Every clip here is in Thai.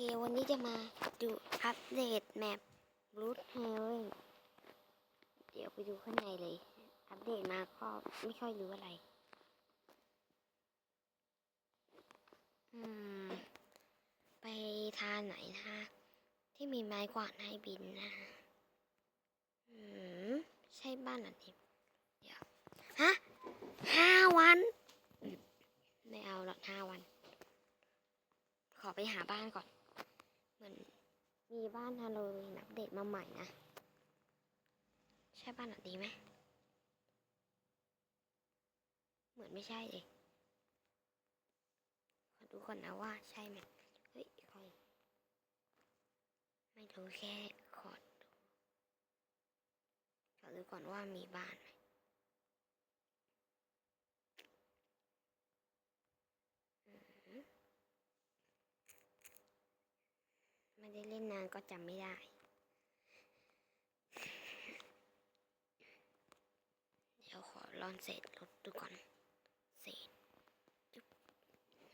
เควันนี้จะมาดูอัปเดตแมปรูทเฮลเดี๋ยวไปดูข้างในเลย อัปเดตมาก็ไม่ค่อยรู้อะไร อืม ไปทางไหนนะที่มีไม้กวาดให้บินนะอืม ใช่บ้านหลังนี้เดี๋ยว ฮะห้าวัน ไม่เอาหรอกห้าวันขอไปหาบ้านก่อน เหมือนมีบ้านฮาโลวีนอัปเดตมาใหม่นะ ใช่บ้านหลังนี้ไหม เหมือนไม่ใช่เลยขอดูก่อนนะว่าใช่ไหมเฮ้ยคอยไม่รู้แค่ขอดูขอดูก่อนว่ามีบ้านไหม ไม่ได้เล่นนานก็จำไม่ได้ เดี๋ยวขอลอนเศษรถดูก่อน เศษจุ๊บ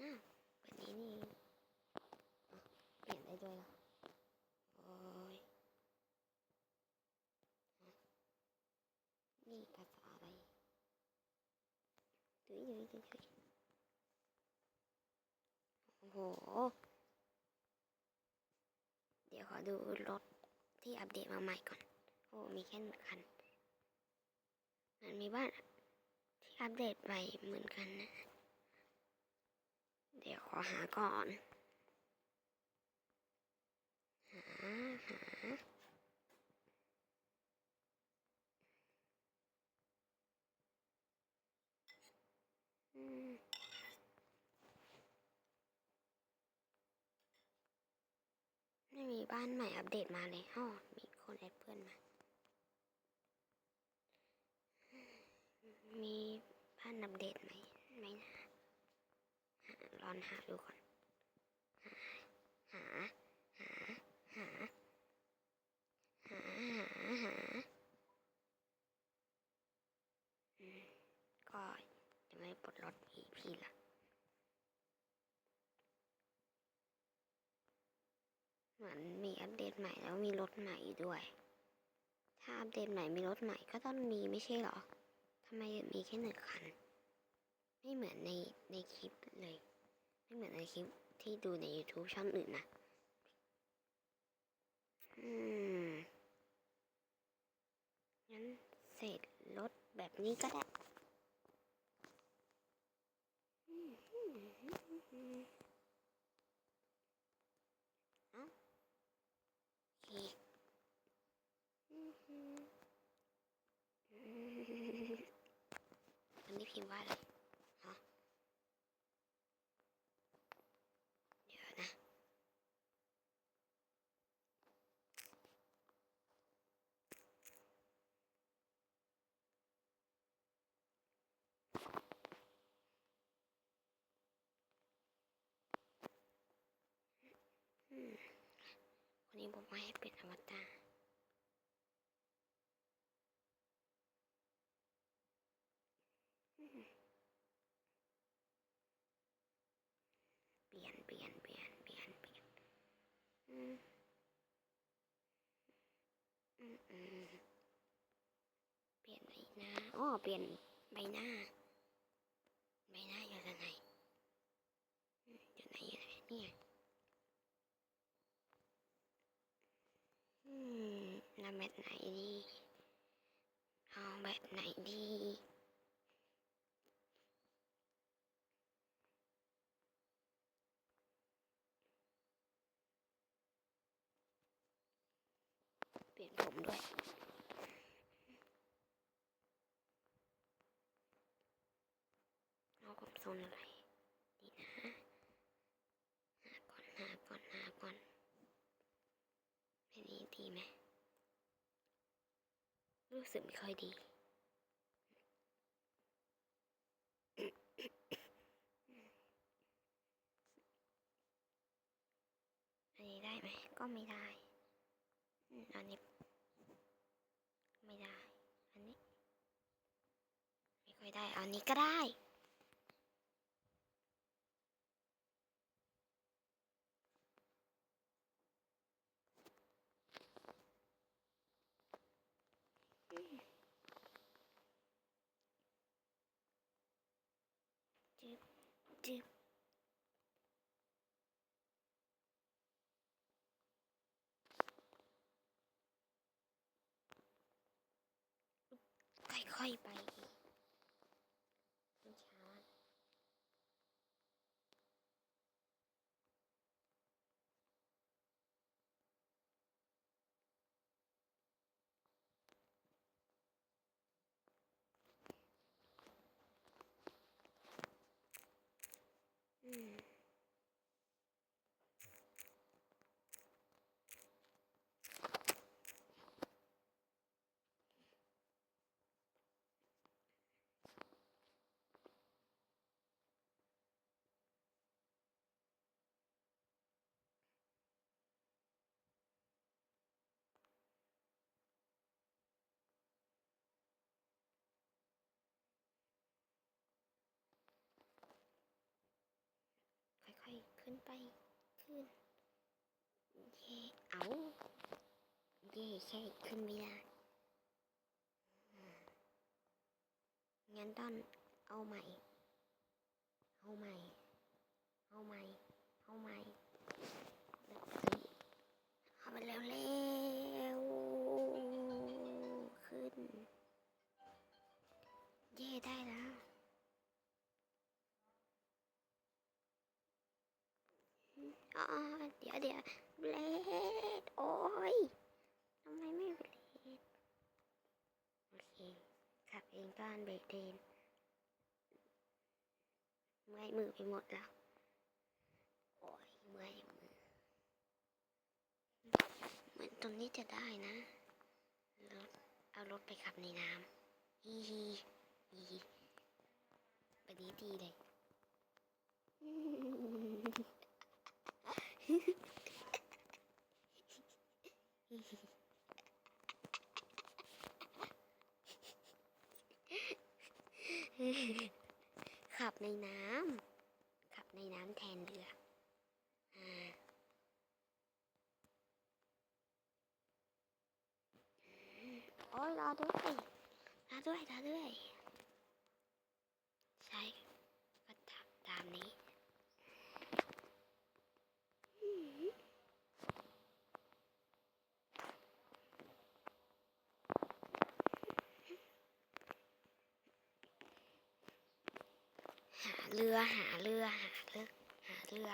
อ้าวแบบนี้นี่เปลี่ยนได้ด้วยเหรอโอ้ยนี่ภาษาอะไรดุยดุยดุยโอ้โห ยวขอดูรถที่อัปเดตมาใหม่ก่อน โอ้มีแค่หนึ่งคันมันมีบ้านที่อัปเดตไปเหมือนกันนะ เดี๋ยวขอหาก่อน หา หาอืม ไม่มีบ้านใหม่อัปเดตมาเลยอ้อมีคนแอดเพื่อนมา มีบ้านอัปเดตไหมไหมนะหารอนหาดูก่อน หา หา หา หา หา หา ก็จะไม่ปลดล็อตอีพีละ เห มือนมีอัปเดตใหม่แล้วมีรถใหม่ด้วย ถ้าอัปเดตใหม่มีรถใหม่ก็ต้องมีไม่ใช่เหรอทำไมมีแค่หนึ่งคัน ไม่เหมือนในในคลิปเลย ไม่เหมือนในคลิปที่ดูใน YouTube ช่องอื่นนะอืมงั้นเศษรถแบบนี้ก็ได้อืมอืมอืมอืมเอ้าโอเคอืมอืมอืมอันนี้ พิมพ์ว่าอะไรฮะเดี๋ยวนะคนนี้บอกว่าให้เป็นอวตารอืมเปลี่ยนเปลี่ยนเปลี่ยนเปลี่ยนเปลี่ยนอืมอืมอืมเปลี่ยนใบหน้าอ๋อ เปลี่ยนใบหน้า ใบหน้าอยู่ตรงไหนอยู่ไหนอยู่ไหนเนี่ยอืมเอาแบบไหนดีเอาแบบไหนดีเปลี่ยนผมด้วย เอาผม ทรงอะไรดีนะหาก่อนหาก่อนหาก่อนอันนี้ดีไหมรู้สึกไม่ค่อยดีอันนี้ได้ไหมก็ไม่ได้ อันนี้ ไม่ได้ อันนี้ ไม่ค่อยได้ อันนี้ก็ได้ จึ๊บจึ๊บ ค่อยไปมันช้าอืมค่อยๆ ขึ้นไปขึ้น เย่เอาเย่แค่ขึ้นไม่ได้งั้นต้องเอาใหม่ เอาใหม่ เอาใหม่ เอาใหม่แล้วขึ้นเอาไปเร็วเร็วขึ้น เย่ได้แล้ว อ๋อเดี๋ยวเดี๋ยวเบลดโอ้ยทำไมไม่เบลดโอเค ขับเองก้อนเบรกเทนเมื่อยมือไปหมดแล้ว โอ้ยเมื่อยมือ เหมือนตรงนี้จะได้นะรถเอารถไปขับในน้ำฮีฮีฮีฮีไปดีดีเลย ขับในน้ำขับในน้ำแทนเรืออ่าโอ้ยรอด้วยรอด้วยรอด้วย ใช่ก็ทำตามนี้ หาเรือหาเรือหาเรือหา เรือ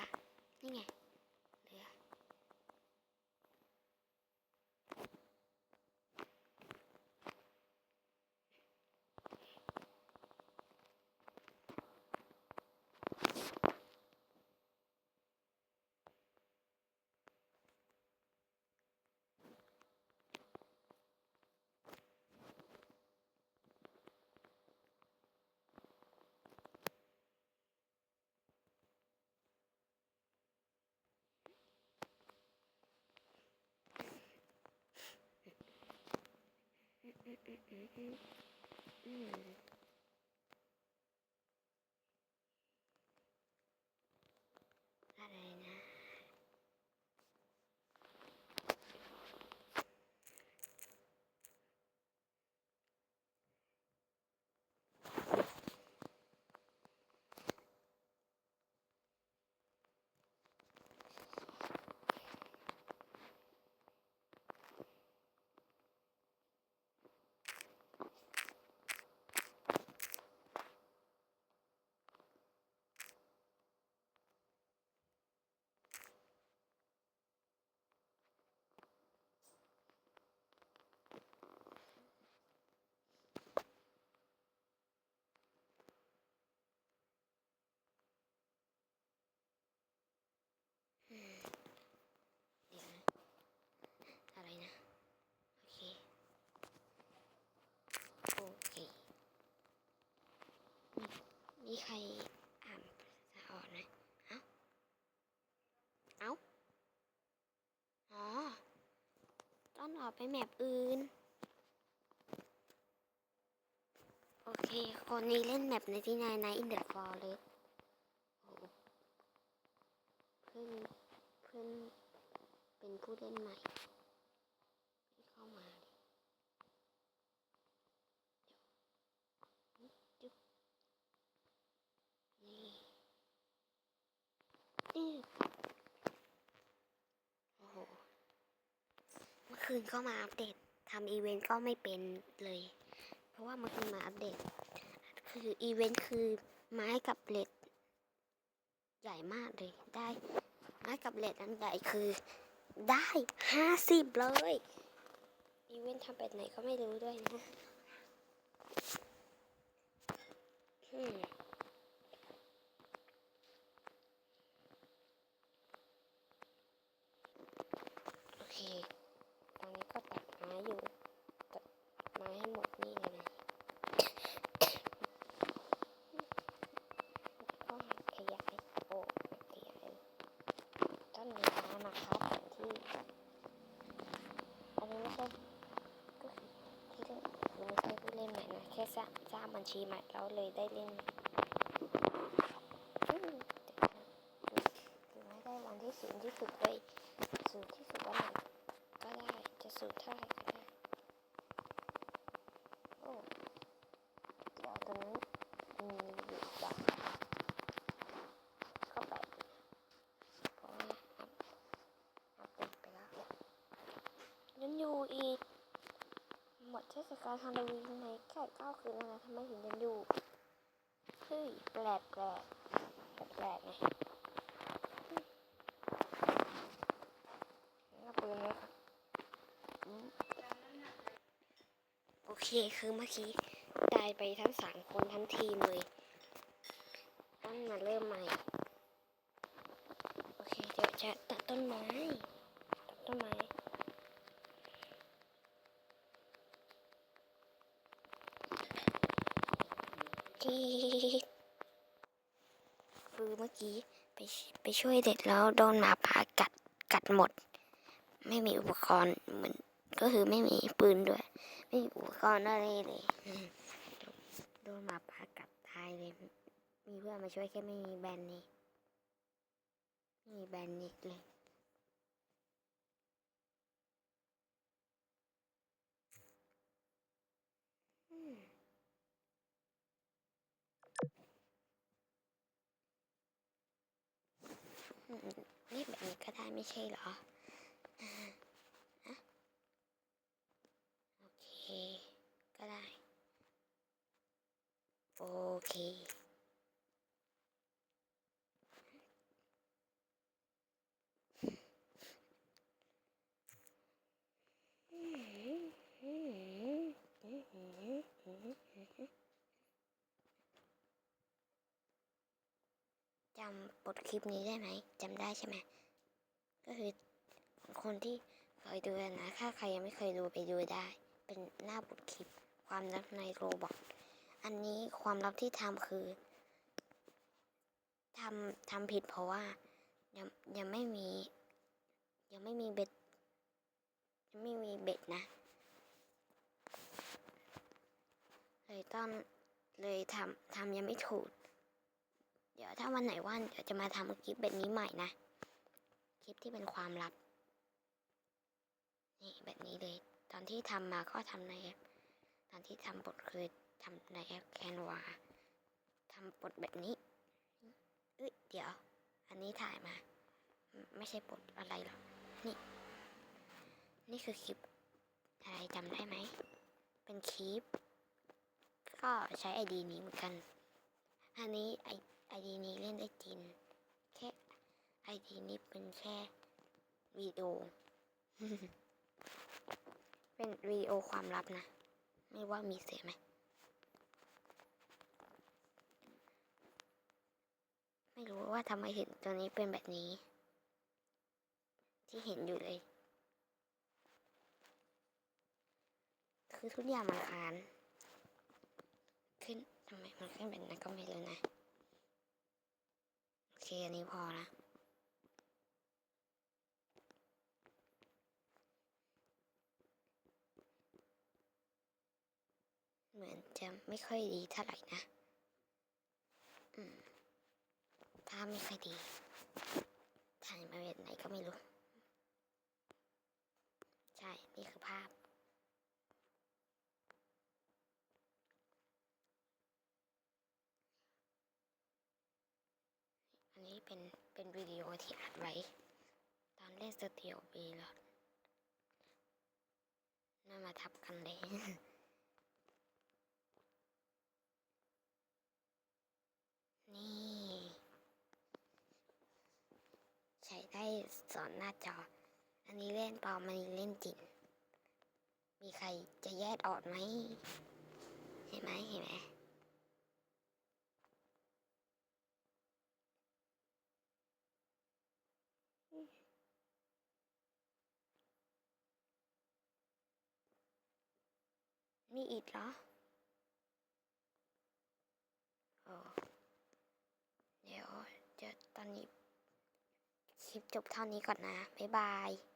Evet. มีใครอ่านภาษาอ่อนไหมเอาเอาอ๋อ ต้องออกไปแมปอื่น โอเค คนนี้เล่นแมปในที่นายนายอินเดอะฟอร์เลยเพื่อนเพื่อนเป็นผู้เล่นใหม่ให้เข้ามาดิ คืนก็มาอัปเดตทำอีเวนต์ก็ไม่เป็นเลย เพราะว่าเมื่อคืนมาอัปเดต คืออีเวนต์คือไม้กับเหล็กใหญ่มากเลยได้ ไม้กับเหล็กอันใหญ่คือได้ห้าสิบเลย อีเวนต์ทำแบบไหนก็ไม่รู้ด้วยนะอืมโอเค ตอนนี้ก็ตัดไม้อยู่ ตัดไม้ให้หมดนี่เลยนะ ก็ขยายโอ้ขยายต้นไม้นะครับที่ อันนี้ไม่ใช่ก็คือที่เล่นคือไม่ใช่ผู้เล่นใหม่นะ แค่สร้างสร้าง บัญชีใหม่แล้วเลยได้เล่นอืมถึงไม่ได้วันที่สูงที่สุดเลยสูงที่สุดวันไหนก็ได้จะสูงเท่าไหร่ก็ได้ โอ้เดี๋ยวตรงนั้นมีอยู่ดอกก็แปลกดีเพราะว่าอัพอัพเดตไปแล้ว ยังอยู่อีก หมด เทศกาลฮาโลวีนในแค่เก้าคืนแล้วนะทำไมถึงยังอยู่เฮ้ยแปลกแปลกแปลกแปลกไงแล้วปืนไหมครับโอเคคือเมื่อกี้ตายไปทั้งสามคนทั้งทีมเลยต้องมาเริ่มใหม่ โอเค เดี๋ยวจะตัดต้นไม้ ตัดต้นไม้ กรีดคือเมื่อกี้ไป ชไปช่วยเด็กแล้วโดนหมาป่ากัดกัดหมด ไม่มีอุปกรณ์เหมือนก็คือไม่มีปืนด้วย ไม่มีอุปกรณ์อะไรเลยโดนหมาป่ากัดตายเลยมีเพื่อนมาช่วยแค่ไม่มีแบนนี่ไม่มีแบนนี่เลย เรียกแบบนี้ก็ได้ไม่ใช่เหรออะโอเค ก็ได้ โอเค จำบทคลิปนี้ได้ไหมจำได้ใช่ไหมก็คือคนที่เคยดูนะ ถ้าใครยังไม่เคยดูไปดูได้ เป็นหน้าบทคลิป ความลับในโรบอกอันนี้ความลับที่ทำคือทำทำผิดเพราะว่ายังยังไม่มี ยังไม่มีเบ็ดยังไม่มีเบ็ดนะเลยต้องเลยทำทำยังไม่ถูก ดี๋ยวถ้าวันไหนว่างเดี๋ยวจะมาทำคลิปแบบนี้ใหม่นะ คลิปที่เป็นความลับ นี่แบบนี้เลย ตอนที่ทำมาก็ทำในแอป ตอนที่ทำบทคือทำในแอปแคนวาทำบทแบบนี้เอ้ยเดี๋ยว อันนี้ถ่ายมา ไม่ใช่บทอะไรหรอก นี่ นี่คือคลิปอะไรจำได้ไหม เป็นคลิป ก็ใช้ไอดีนี้เหมือนกัน อันนี้ไอ ไอดีนี้เล่นได้จริง แค่ไอดีนี้เป็นแค่วิดีโอ เป็นวิดีโอความลับนะ ไม่ว่ามีเสียงไหม ไม่รู้ว่าทำไมเห็นตัวนี้เป็นแบบนี้ ที่เห็นอยู่เลย คือทุกอย่างมันค้านขึ้นทำไมมันขึ้นแบบนั้นก็ไม่รู้นะ เคอันนี้พอละเหมือนจะไม่ค่อยดีเท่าไหร่นะ อืมภาพไม่ค่อยดีถ่ายมาแบบไหนก็ไม่รู้ ใช่ นี่คือภาพ อันนี้ เป็นเป็นวิดีโอที่อัดไว้ ตอนเล่นสเตียวบีแล้วมามาทับกันเลยนี่ ใช้ได้สอนหน้าจอ อันนี้เล่นปลอมอันนี้เล่นจริง มีใครจะแยกออกไหม เห็นไหมเห็นไหม มีอีกเหรอเดี๋ยวจะตอนนี้ คลิปจบเท่านี้ก่อนนะ บ๊ายบาย